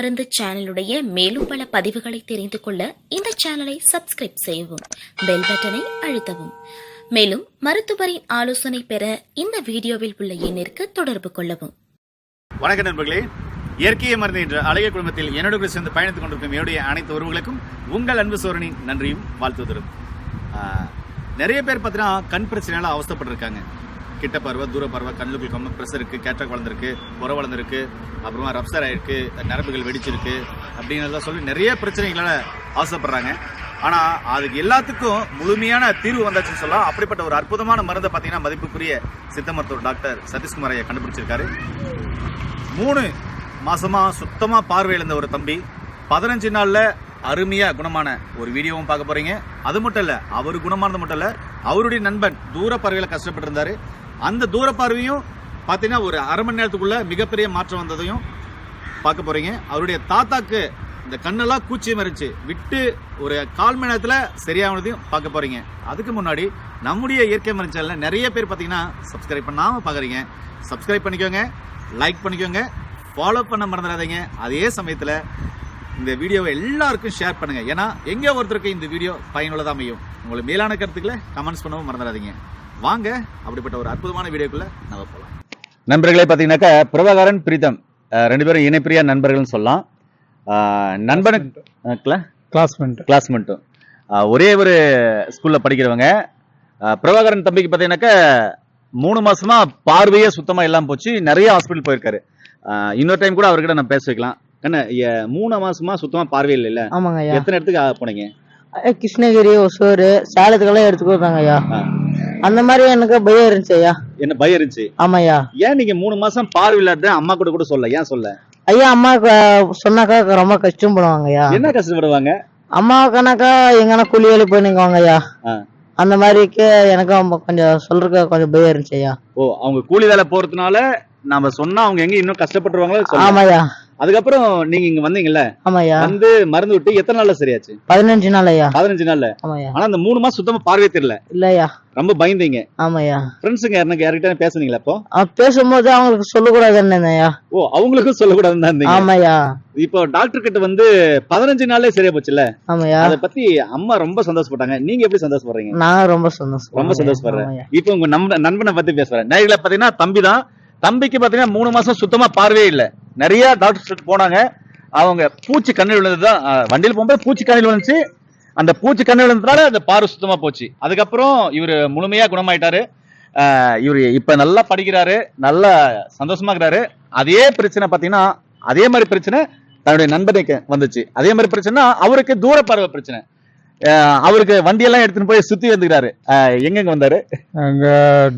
மருந்து சேனலுடைய மேலும் பல பதிவுகளை தெரிந்து கொள்ள இந்த சேனலை சப்ஸ்கிரைப் செய்யவும் பெல் பட்டனை அழுத்தவும். மேலும் மருத்துவரின் ஆலோசனை பெற இந்த வீடியோவில் உள்ள எண்ணிற்கு தொடர்பு கொள்ளவும். வணக்கம் நண்பர்களே இயற்கையை மருந்து என்ற அழகிய குடும்பத்தில் என்னோட சேர்ந்து பயணித்துக் கொண்டிருக்கும் என்னுடைய அனைத்து உறவுகளுக்கும் உங்கள் அன்பு சோரனின் நன்றியும் வாழ்த்துவதும் நிறைய பேர் பார்த்தீங்கன்னா கண் பிரச்சனையால அவஸ்தப்பட்டிருக்காங்க. கிட்ட பார்வை தூர பார்வை கண்ணுக்குள் கம்ம ப்ரெஷர் இருக்கு கேட்ராக் வளர்ந்துருக்கு புற வளர்ந்துருக்கு அப்புறமா ரப்சர் ஆயிருக்கு நரம்புகள் வெடிச்சிருக்கு அப்படிங்கிறதெல்லாம் சொல்லி நிறைய பிரச்சனைகளால் ஆசைப்படுறாங்க. ஆனால் அதுக்கு எல்லாத்துக்கும் முழுமையான தீர்வு வந்தாச்சுன்னு சொல்லலாம். அப்படிப்பட்ட ஒரு அற்புதமான மருந்தை பார்த்தீங்கன்னா மதிப்புக்குரிய சித்த மருத்துவர் டாக்டர் சதீஷ்குமார் ஐயா கண்டுபிடிச்சிருக்காரு. மூணு மாசமா சுத்தமாக பார்வையிழந்த ஒரு தம்பி பதினஞ்சு நாளில் அருமையாக குணமான ஒரு வீடியோவும் பார்க்க போறீங்க. அது மட்டும் இல்லை அவர் குணமானது மட்டும் இல்லை அவருடைய நண்பன் தூர பார்வையில் கஷ்டப்பட்டு இருந்தாரு அந்த தூர பார்வையும் பார்த்தீங்கன்னா ஒரு அரை மணி நேரத்துக்குள்ள மிகப்பெரிய மாற்றம் வந்ததையும் பார்க்க போறீங்க. அவருடைய தாத்தாக்கு இந்த கண்ணெல்லாம் கூச்சி மறிச்சு விட்டு ஒரு கால் மணி நேரத்தில் சரியானதையும் பார்க்க போறீங்க. அதுக்கு முன்னாடி நம்முடைய இயற்கை மருந்து நிறைய பேர் பார்த்தீங்கன்னா சப்ஸ்கிரைப் பண்ணாமல் பார்க்குறீங்க சப்ஸ்கிரைப் பண்ணிக்கோங்க லைக் பண்ணிக்கோங்க ஃபாலோ பண்ண மறந்துடாதீங்க. அதே சமயத்தில் இந்த வீடியோவை எல்லாருக்கும் ஷேர் பண்ணுங்கள் ஏன்னா எங்கே ஒருத்தருக்கு இந்த வீடியோ பயனுள்ளதாக அமையும்? உங்களுக்கு மேலான கருத்துக்களை கமெண்ட்ஸ் பண்ணவும் மறந்துடாதீங்க. வாங்க அப்படிப்பட்ட ஒரு அற்புதமான வீடியோக்குள்ள நம்ம போலாம். நண்பர்களே பார்த்தீங்கன்னாக்கா பிரபாகரன் பிரீதம் ரெண்டு பேரும் இணைப்பிரியா நண்பர்கள்னு சொல்லலாம். நண்பனுக்கு கிளாஸ்மேட் கிளாஸ்மேட்டும் ஒரே ஒரு ஸ்கூல்ல படிக்கிறவங்க. பிரபாகரன் தம்பிக்கு பார்த்தீங்கன்னாக்கா மூணு மாசமா பார்வையே சுத்தமா இல்லாம போச்சு. நிறைய ஹாஸ்பிட்டல் போயிருக்காரு. இன்னொரு டைம் கூட அவர்கிட்ட நான் பேச வைக்கலாம். என்ன மூணு மாசமா சுத்தமா பார்வை இல்ல ஆமாங்க எத்தனை இடத்துக்கு போனீங்க? கிருஷ்ணகிரி ஒசூர் சேலத்துக்கெல்லாம் எடுத்துட்டு வந்தாங்க ஐயா. அந்த மாதிரி எனக்கு பயம் இருந்துச்சு ஐயா. என்ன பயம் இருந்துச்சு? ஆமாய்யா. ஏன் நீங்க மூணு மாசம் பார்வை இல்லாத அம்மா கூட கூட சொல்ல ஏன் சொல்ல ஐயா அம்மாவுக்கு சொன்னாக்கா ரொம்ப கஷ்டப்படுவாங்க ஐயா. என்ன கஷ்டப்படுவாங்க? அம்மாவுக்குனாக்கா எங்கன்னா கூலி வேலை போய் ஆ. அந்த மாதிரிக்கு எனக்கு கொஞ்சம் சொல்றதுக்கு கொஞ்சம் பயம் இருந்துச்சு ஐயா. ஓ அவங்க கூலி வேலை போறதுனால நாம சொன்னா அவங்க எங்க இன்னும் கஷ்டப்பட்டுருவாங்களோ ஆமாய்யா. அதுக்கப்புறம் நீங்க இங்க வந்தீங்கல்ல ஆமாய்யா. வந்து மருந்து விட்டு எத்தனை நாள்ல சரியாச்சு? பதினஞ்சு நாள் ஐயா பதினஞ்சு நாள்ல. ஆமாய்யா. ஆனா அந்த மூணு மாசம் சுத்தமா பார்வை தெரியல. இல்லையா ரொம்ப பயந்தீங்க. ஆமாய்யா. ஃப்ரெண்ட்ஸுங்க யாருன்னு யார்கிட்ட பேசுனீங்களா அப்போ பேசும்போது அவங்களுக்கு சொல்லக்கூடாதுன்னு ஓ அவங்களுக்கும் சொல்லக்கூடாதுன்னு தான் ஆமாய்யா. இப்போ டாக்டர் கிட்ட வந்து பதினஞ்சு நாள்லயே சரியா போச்சுல ஆமாய்யா. அத பத்தி அம்மா ரொம்ப சந்தோஷப்பட்டாங்க. நீங்க எப்படி சந்தோஷப்படுறீங்க? நான் ரொம்ப சந்தோஷம் ரொம்ப சந்தோஷப்படுறேன். இப்போ உங்க நண்பனை பத்தி பேசுறேன். நேரில் பாத்தீங்கன்னா தம்பி தான் தம்பிக்கு பாத்தீங்கன்னா மூணு மாசம் சுத்தமா பார்வையே இல்ல. நிறைய டாக்டர்ஸ் போனாங்க. அவங்க பூச்சி கண்ணில் விழுந்ததுதான் அஹ், வண்டியில் போகும்போது பூச்சி கண்ணில் விழுந்துச்சு. அந்த பூச்சி கண்ணில் விழுந்ததுனால அந்த பார்வை சுத்தமா போச்சு. அதுக்கப்புறம் இவர் முழுமையா குணமாயிட்டாரு. இவரு இப்ப நல்லா படிக்கிறாரு நல்லா சந்தோஷமா இருக்கிறாரு. அதே பிரச்சனை பாத்தீங்கன்னா அதே மாதிரி பிரச்சனை தன்னுடைய நண்பனுக்கு வந்துச்சு. அதே மாதிரி பிரச்சனை அவருக்கு தூர பார்வை பிரச்சனை. அவருக்கு வண்டியெல்லாம் எடுத்துன்னு போய் சுத்தி வந்துக்கிறாரு. எங்கெங்க வந்தாரு? அங்க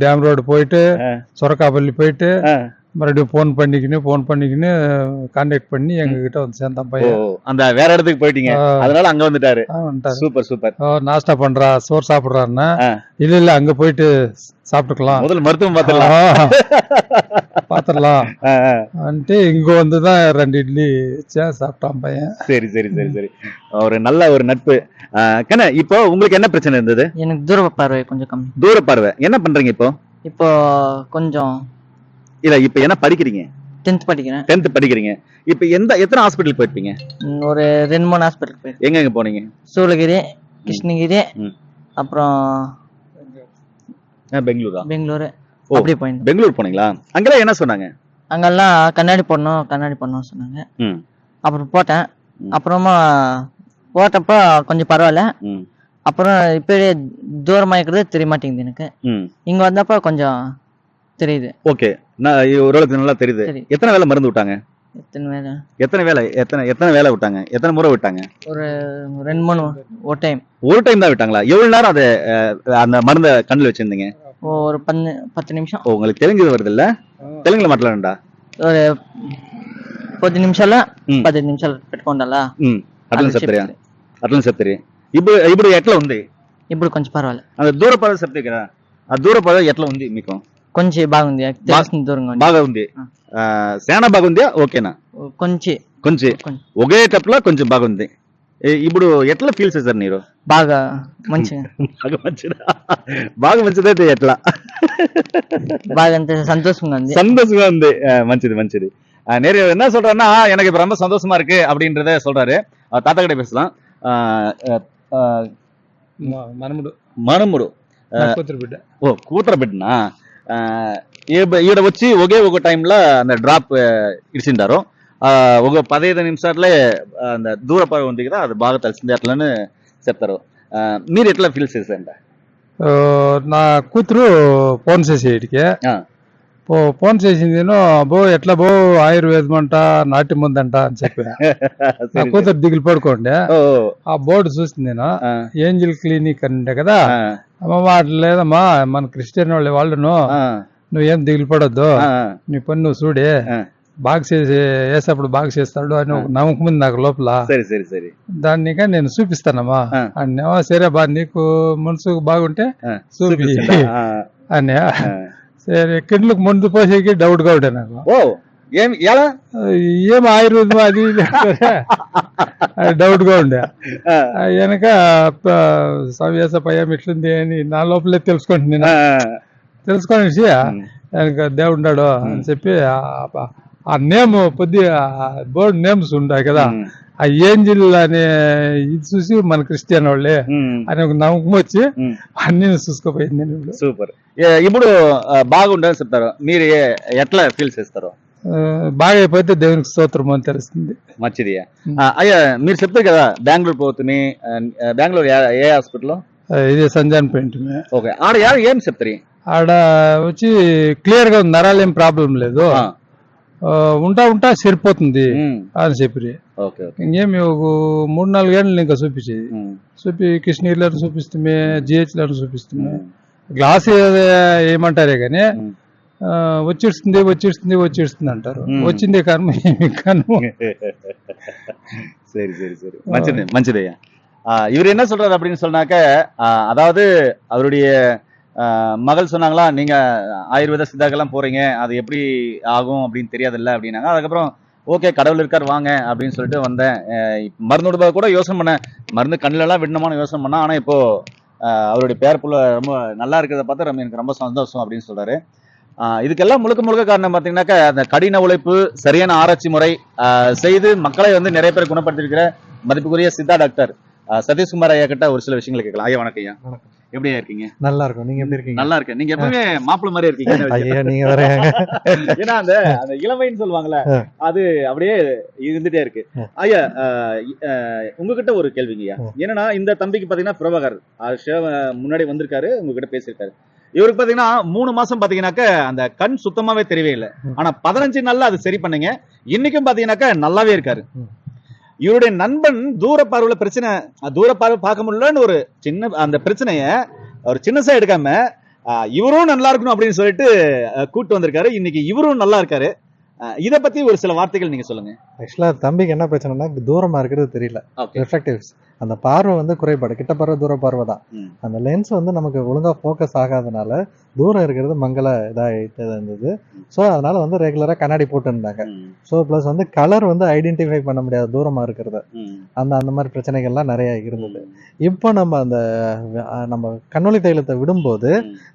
டேம் ரோடு போயிட்டு சொரக்காப்பள்ளி போயிட்டு. மறுபடியும் ஃபோன் பண்ணிக்கின்னு ஃபோன் பண்ணிக்கின்னு கான்டாக்ட் பண்ணி எங்க கிட்ட வந்து சேர்ந்தான் பையன். அந்த வேற இடத்துக்கு போயிட்டீங்க. அதனால அங்க வந்துட்டாரு. Super super. ஓ, நாஸ்டா பண்றா சோறு சாப்பிடுறாருன்னா. இல்ல இல்ல அங்க போயிட்டு சாப்பிட்டுக்கலாம். முதல்ல மருத்துவம் பார்த்துடலாம். ஆ. வந்துட்டு இங்க வந்துதான் ரெண்டு இட்லி வச்சா சாப்பிட்டான் பையன். சரி சரி சரி சரி. ஒரு நல்ல ஒரு நட்பு. கண்ண இப்போ உங்களுக்கு என்ன பிரச்சனை இருந்தது? எனக்கு தூர பார்வை கொஞ்சம் கம்மி. தூர பார்வை. என்ன பண்றீங்க இப்போ? இப்போ கொஞ்சம் இல்ல இப்ப என்ன படிக்கிறீங்க? டென்த் படிக்கிறேன். டென்த் படிக்கிறீங்க. இப்ப எந்த எத்தனை ஹாஸ்பிட்டல் போயிருப்பீங்க? ஒரு ரெண்டு மூணு ஹாஸ்பிட்டல் போயிருக்கேன். எங்க எங்க போனீங்க? சூளகிரி கிருஷ்ணகிரி. அப்புறம் ஆ, பெங்களூரா? பெங்களூரு. அப்படி போயிருந்தோம். பெங்களூர் போனீங்களா? அங்கெல்லாம் என்ன சொன்னாங்க? அங்கெல்லாம் கண்ணாடி போடணும் கண்ணாடி போடணும்னு சொன்னாங்க. ம். அப்புறம் போட்டேன். அப்புறமா போட்டப்போ கொஞ்சம் பரவாயில்ல. ம். அப்புறம் இப்படியே தூரமாக இருக்கிறது தெரிய மாட்டேங்குது எனக்கு. ம். இங்க வந்தப்போ கொஞ்சம் தெரியுது. ஓகே. ஓரளவுக்கு நல்லா தெரியுது சரி எத்தனை வேலை மருந்து விட்டாங்க எத்தனை வேலை எத்தனை வேலை எத்தனை எத்தனை வேலை விட்டாங்க எத்தனை முறை விட்டாங்க ஒரு ரெண்டு மூணு ஒரு டைம் ஒரு டைம் தான் விட்டாங்களா எவ்வளவு நேரம் அதை அஹ், அந்த மருந்தை கண்ணில் வச்சிருந்தீங்க ஒரு பன்னு பத்து நிமிஷம் ஓ உங்களுக்கு தெலுங்கு வருது இல்ல தெலுங்குல மாட்டலாம்டா ஒரு పది నిమిషాల మ్. పది నిమిషాలు పెట్టుకోండాలా ఉమ్ అట్లా అది చెప్తారా చెప్తే. అట్లా చెప్తారు ఇప్పుడు ఇప్పుడు ఎట్లా ఉంది ఇప్పుడు కొంచెం పర్వాలేదు అది దూర పదవి చెప్తే కదా ఆ దూర పదవి ఎట్లా ఉంది మీకు కొంచెం బాగుంది తెలిసింది దూరంగా ఉంది బాగా ఉంది ఆ. ఆ, శానా బాగుందా ఓకేనా కొంచెం కొంచెం కొంచెం ఒకే టప్లో కొంచెం బాగుంది ఈ- ఇప్పుడు ఎట్లా ఫీల్ చేశారు మీరు బాగా మంచిగా బాగా మంచిదా బాగా మంచిదైతే ఎట్లా బాగా అంత సంతోషంగా ఉంది సంతోషంగా ఉంది ఆ, మంచిది మంచిది அஹ், நிறைய என்ன சொல்றாருன்னா எனக்கு இப்ப ரொம்ப சந்தோஷமா இருக்கு அப்படின்றத சொல்றாரு அஹ், தாத்தா கிட்ட பேசலாம் அஹ், அஹ், அஹ், మనముడు మనుముడు కూతురు బిడ్డ ఈడ వచ్చి ఒకే ఒక టైంలో అంద డ్రాప్ ఇడిచింటారు ఒక పదహైదు నిమిషాలే అంద దూర పడవ ఉంది కదా అది బాగా తెలిసింది అట్లని చెప్తారు మీరు ఎట్లా ఫీల్ చేశారంట నా కూతురు ఫోన్ చేసి ఇడికి పో ఫోన్ చేసింది నేను బో ఎట్లా బో ఆయుర్వేదం అంట నాటి ముందంట అని చెప్పి నా కూతురు దిగులు పడుకోండి. ఓ, ఆ బోర్డు చూసింది నేను. ఏంజిల్ క్లినిక్ అని ఉండే కదా అమ్మమ్మ అట్లా లేదమ్మా మన క్రిస్టియన్ వాళ్ళ వాళ్ళను. నువ్వేం దిగులు పడొద్దు. నీ పని నువ్వు చూడి. బాగా చేసి వేసేప్పుడు బాగా చేస్తాడు అని ఒక నమ్మకం ఉంది నాకు లోపల. సరే సరే సరే. దాన్నిగా నేను చూపిస్తానమ్మా. ఆ. అన్నా సరే బా నీకు మనసు బాగుంటే చూపి చూపిస్తుందా? సరే కిండ్లకు ముందు పోసేకి డౌట్గా ఉండే నాకు. ఓ ఏం ఎలా ఏం ఆయుర్వేదం అది డౌట్ గా ఉండే. వెనక సవ్యాస పయం ఇట్లుంది అని నా లోపలే ఆ, తెలుసుకొనేసి వెనక దేవుడున్నాడు అని చెప్పి ఆ- నేమ్ పొద్దు బోర్డు నేమ్స్ ఉంటాయి కదా. ఆ ఏంజిల్ అనే ఇది చూసి మన క్రిస్టియన్ వాళ్ళే అని ఒక నమ్మకం వచ్చి. అన్ని చూసుకోపోయింది. సూపర్. ఇప్పుడు ఆ, బాగుండని చెప్తారు. మీరు ఎట్లా ఫీల్ చేస్తారు? బాగా అయిపోతే దేవునికి స్తోత్రం అని తెలుస్తుంది. మంచిది. అయ్యా మీరు చెప్తారు కదా బెంగళూరు పోతుంది బెంగళూరు ఏ- హాస్పిటల్ ఇది సంజాన్ పెయింట్. ఓకే. ఆడ ఏం చెప్తారు? ఆడ వచ్చి క్లియర్గా ఉంది నరాలు ఏం ప్రాబ్లం లేదు. ఉంటా ఉంటా సరిపోతుంది ఉమ్, అని చెప్పి ఓకే ఓకే ఇంకేమి ఒక మూడు నాలుగేళ్ళు ఇంకా చూపించేది ఉమ్, చూపి కృష్ణగిరిలను చూపిస్తుంది జిహెచ్ లను చూపిస్తుంది ఉమ్, గ్లాస్ ఏ- ఏమంటారే కానీ ఉమ్. ఆ, వచ్చిస్తుంది వచ్చిస్తుంది వచ్చిస్తుంది అంటారు ம். వచ్చిందే కర్మ ఏమి కర్మ சரி சரி சரி மஞ்சது மஞ்சதையா இவர் என்ன சொல்றாரு அப்படின்னு சொன்னாக்க ஆ, அதாவது அவருடைய ஆ, மகள் சொன்னாங்களா நீங்க ஆயுர்வேத சித்தாக்கெல்லாம் போறீங்க அது எப்படி ஆகும் அப்படின்னு தெரியாதுல்ல அப்படின்னாங்க. அதுக்கப்புறம் ஓகே கடவுள் இருக்கார் வாங்க அப்படின்னு சொல்லிட்டு வந்தேன். மருந்து விடுபா கூட யோசனை பண்ணேன். மருந்து கண்ணுல எல்லாம் விடணுமான்னு யோசனை பண்ணேன். ஆனா இப்போ அவருடைய பேர் புள்ள ரொம்ப நல்லா இருக்கிறத பார்த்து ரொம்ப எனக்கு ரொம்ப சந்தோஷம் அப்படின்னு சொல்றாரு. ஆஹ் இதுக்கெல்லாம் முழுக்க முழுக்க காரணம் பார்த்தீங்கன்னாக்கா அந்த கடின உழைப்பு சரியான ஆராய்ச்சி முறை செய்து மக்களை வந்து நிறைய பேர் குணப்படுத்திருக்கிற மதிப்புக்குரிய சித்தா டாக்டர் சதீஷ்குமார் ஐயா கிட்ட ஒரு சில விஷயங்களை கேட்கலாம். ஐயா வணக்கம் ஐயா. வணக்கம். எப்படியா இருக்கீங்க? நல்லா இருக்கும் நீங்க எப்படி இருக்கீங்க? நல்லா இருக்கேன் நீங்க எப்பவுமே மாப்பிள்ள மாதிரி இருக்கீங்க. ஐயா நீங்க வேற. ஏன்னா அந்த அந்த இளமைன்னு சொல்லுவாங்கல்ல. அது அப்படியே இருந்துட்டே இருக்கு. ஐயா உங்ககிட்ட ஒரு கேள்விங்கய்யா ஆ. என்னன்னா இந்த தம்பிக்கு பாத்தீங்கன்னா பிரபாகர் முன்னாடி வந்திருக்காரு உங்ககிட்ட பேசியிருக்காரு. இவருக்கு பாத்தீங்கன்னா மூணு மாசம் பாத்தீங்கன்னாக்க அந்த கண் சுத்தமாவே தெரியவே இல்லை. ஆனா பதினஞ்சு நாள்ல அது சரி பண்ணீங்க. இன்னைக்கும் பாத்தீங்கன்னாக்க நல்லாவே இருக்காரு. இவருடைய நண்பன் தூர பார்வையில பிரச்சனை தூர பார்வை பார்க்க முடியலன்னு ஒரு சின்ன அந்த பிரச்சனைய ஒரு சின்னசா எடுக்காம இவரும் நல்லா இருக்கணும் அப்படின்னு சொல்லிட்டு கூட்டு வந்திருக்காரு. இன்னைக்கு இவரும் நல்லா இருக்காரு. இத பத்தி ஒரு சில வார்த்தைகள் நீங்க சொல்லுங்க. ஆக்சுவலா தம்பிக்கு என்ன பிரச்சனைனா தூரமா இருக்கிறது தெரியல. ரிஃப்ளெக்டிவ்ஸ் அந்த பார்வை வந்து குறைபாடு. கிட்ட பார்வை தூர பார்வை தான். அந்த லென்ஸ் வந்து நமக்கு ஒழுங்கா ஃபோக்கஸ் ஆகாதனால தூரம் இருக்கிறது மங்கள இதாகிட்டு இருந்தது. ஸோ அதனால வந்து ரெகுலரா கண்ணாடி போட்டு இருந்தாங்க ஸோ ப்ளஸ் வந்து கலர் வந்து ஐடென்டிஃபை பண்ண முடியாது தூரமா இருக்கிறது. அந்த அந்த மாதிரி பிரச்சனைகள்லாம் நிறைய இருந்தது. இப்போ நம்ம அந்த நம்ம கண்ணொளி தைலத்தை விடும்போது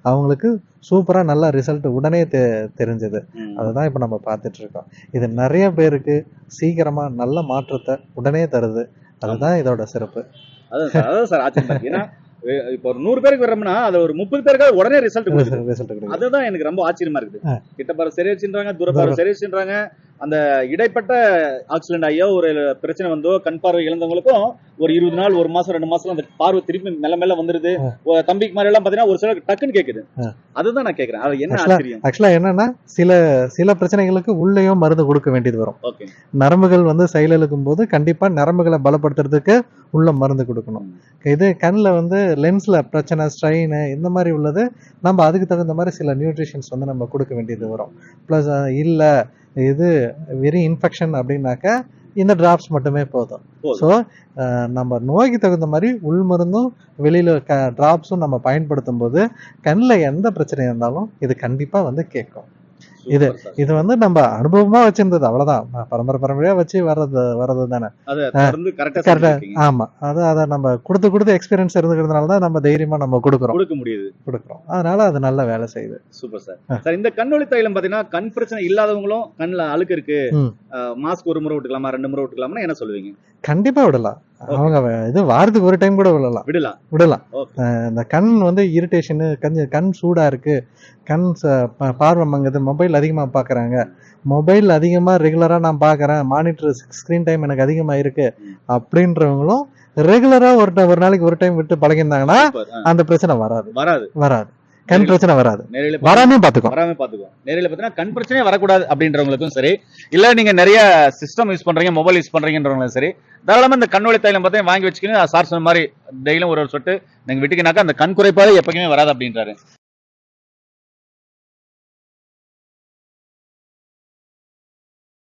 அவங்களுக்கு சூப்பரா நல்ல ரிசல்ட் உடனே தெ தெரிஞ்சது. அதுதான் இப்போ நம்ம பார்த்துட்டு இருக்கோம். இது நிறைய பேருக்கு சீக்கிரமா நல்ல மாற்றத்தை உடனே தருது. அதுதான் இதோட சிறப்பு. அதான் சார் அதான் சார் ஆச்சரியமா ஏன்னா இப்போ ஒரு நூறு பேருக்கு வர்றோம்னா அது ஒரு முப்பது பேருக்கு உடனே ரிசல்ட் ரிசல்ட் அதுதான் எனக்கு ரொம்ப ஆச்சரியமா இருக்குது. கிட்ட பாரு சரி வச்சுன்றாங்க தூர பாரு சரி வச்சுன்றாங்க அந்த இடைப்பட்ட ஆக்சிடென்ட் ஆகியோ ஒரு பிரச்சனை வந்தோ கண் பார்வை இழந்தவங்களுக்கும் ஒரு இருபது நாள் ஒரு மாசம் ரெண்டு மாசம் அந்த பார்வை திருப்பி மெல்ல மெல்ல வந்துருது. தம்பிக்கு மாதிரி எல்லாம் பாத்தீங்கன்னா ஒரு சிலருக்கு டக்குன்னு கேக்குது. அதுதான் நான் கேக்குறேன். அது என்ன ஆச்சரியம்? ஆக்சுவலா என்னன்னா சில சில பிரச்சனைகளுக்கு உள்ளேயும் மருந்து கொடுக்க வேண்டியது வரும். நரம்புகள் வந்து செயலிழக்கும் போது கண்டிப்பா நரம்புகளை பலப்படுத்துறதுக்கு உள்ள மருந்து கொடுக்கணும். இது கண்ணில் வந்து லென்ஸ்ல பிரச்சனை ஸ்ட்ரெயின் இந்த மாதிரி உள்ளது நம்ம அதுக்கு தகுந்த மாதிரி சில நியூட்ரிஷன்ஸ் வந்து நம்ம கொடுக்க வேண்டியது வரும். ப்ளஸ் இல்லை இது வெரி இன்ஃபெக்ஷன் அப்படின்னாக்கா இந்த டிராப்ஸ் மட்டுமே போதும். ஸோ நம்ம நோய்க்கு தகுந்த மாதிரி உள் மருந்தும் வெளியில க டிராப்ஸும் நம்ம பயன்படுத்தும் போது கண்ணில் எந்த பிரச்சனை இருந்தாலும் இது கண்டிப்பா வந்து கேட்கும் இது. இது வந்து நம்ம அனுபவமா வச்சிருந்தது. அவ்வளவுதான். பரம்பரை பரம்பரையா வச்சு வர்றது வர்றது தானே கரெக்டா. ஆமா. அது அதை நம்ம கொடுத்து கொடுத்து எக்ஸ்பீரியன்ஸ் இருந்துக்கிறதுனால தான் நம்ம தைரியமா நம்ம கொடுக்குறோம். கொடுக்க முடியுது. கொடுக்குறோம். அதனால அது நல்ல வேலை செய்யுது. Super sir. சார் இந்த கண்ணொளி தைலம் பாத்தீங்கன்னா கண் பிரச்சனை இல்லாதவங்களும் கண்ணுல அழுக்கு இருக்கு. மாஸ்க் ஒரு முறை விட்டுக்கலாமா ரெண்டு முறை விட்டுக்கலாமா என்ன சொல்லுவீங்க? கண்டிப்பா விடலாம். அவங்க இது வாரத்துக்கு ஒரு டைம் கூட விடலாம். விடலாம். விடலாம். இந்த கண் வந்து இரிட்டேஷனு கண் கண் சூடா இருக்கு. கண் பார்வை மங்குது. மொபைல் அதிகமா பாக்குறாங்க. மொபைல் அதிகமா ரெகுலரா நான் பாக்குறேன். மானிட்டர் ஸ்கிரீன் டைம் எனக்கு அதிகமா இருக்கு. அப்படின்றவங்களும் ரெகுலரா ஒரு ஒரு நாளைக்கு ஒரு டைம் விட்டு பழகிருந்தாங்கன்னா அந்த பிரச்சனை வராது. வராது. வராது. கண் பிரச்சனை வராது. நேரில வராமே பாத்துக்கோ வராம பாத்துக்கோ நேரில பாத்தீங்கன்னா கண் பிரச்சனையே வரக்கூடாது அப்படின்றவங்களுக்கும் சரி இல்ல நீங்க நிறைய சிஸ்டம் யூஸ் பண்றீங்க மொபைல் யூஸ் பண்றீங்கன்றவங்களும் சரி தாராளமா இந்த கண்ணொளி தைலம் பார்த்தீங்கன்னா வாங்கி வச்சுக்கணும் சார் சொன்ன மாதிரி டெய்லியும் ஒரு ஒரு சொட்டு நீங்க விட்டுக்கினாக்கா அந்த கண் குறைபாடு எப்பவுமே வராது அப்படின்றாரு.